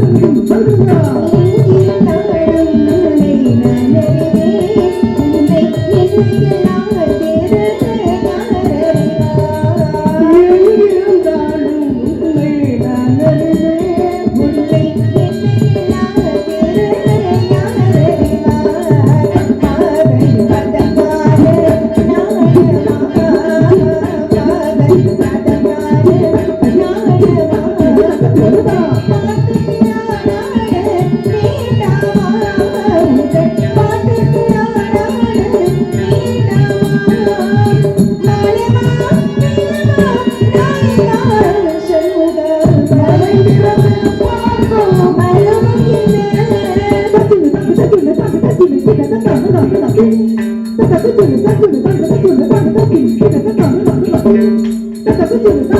찰리야 찰리야 哒哒哒哒哒哒哒哒哒哒哒哒，哒哒哒哒哒。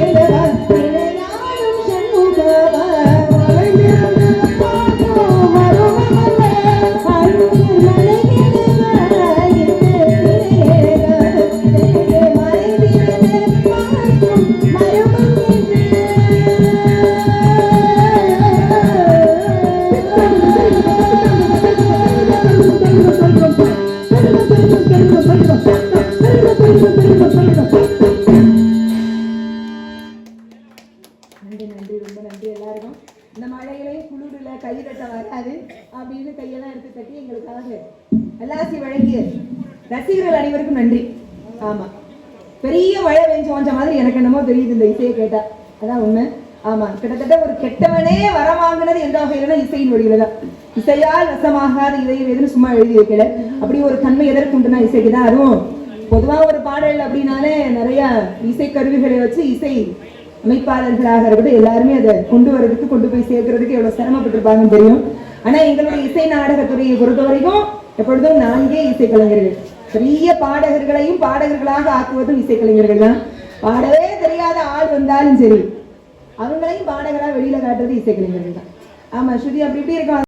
நன்றி நன்றி ரொம்ப நன்றி எல்லாருக்கும். இந்த மழையிலே குளிரில் கைதட்ட வராது. அப்படின்னு கையெல்லாம் எடுத்து தட்டி எங்களுக்காக எல்லாசி வழங்கிய ரசிகர்கள் அனைவருக்கும் நன்றி. ஆமாம் பெரிய மழை பெஞ்சு வந்த மாதிரி எனக்கு என்னமோ தெரியுது இந்த இசையை கேட்டால் அதான் உண்மை. ஆமாம் கிட்டத்தட்ட ஒரு கெட்டவனே வரவாங்கினது எந்த வகையிலனா இசையின் வழியில தான் இசையால் வசமாகாத இதயம் எதுன்னு சும்மா எழுதி வைக்கல அப்படி ஒரு தன்மை எதற்குண்டுனா இசைக்கு தான் அதுவும் பொதுவாக ஒரு பாடல் அப்படின்னாலே நிறைய இசை கருவிகளை வச்சு இசை அமைப்பாளர்களாக இருக்கட்டும் எல்லாருமே அதை கொண்டு வர்றதுக்கு கொண்டு போய் சேர்க்கறதுக்கு எவ்வளவு சிரமப்பட்டிருப்பாங்கன்னு தெரியும். ஆனா எங்களுடைய இசை நாடகத்துறையை பொறுத்த வரைக்கும் எப்பொழுதும் நான்கே இசைக்கலைஞர்கள். பெரிய பாடகர்களையும் பாடகர்களாக ஆக்குவதும் இசைக்கலைஞர்கள் தான் பாடவே தெரியாத ஆள் வந்தாலும் சரி அவங்களையும் பாடகரா வெளியில காட்டுறது இசைக்கலைஞர்கள் தான் ஆமா ஸ்ருதி அப்படி இப்படி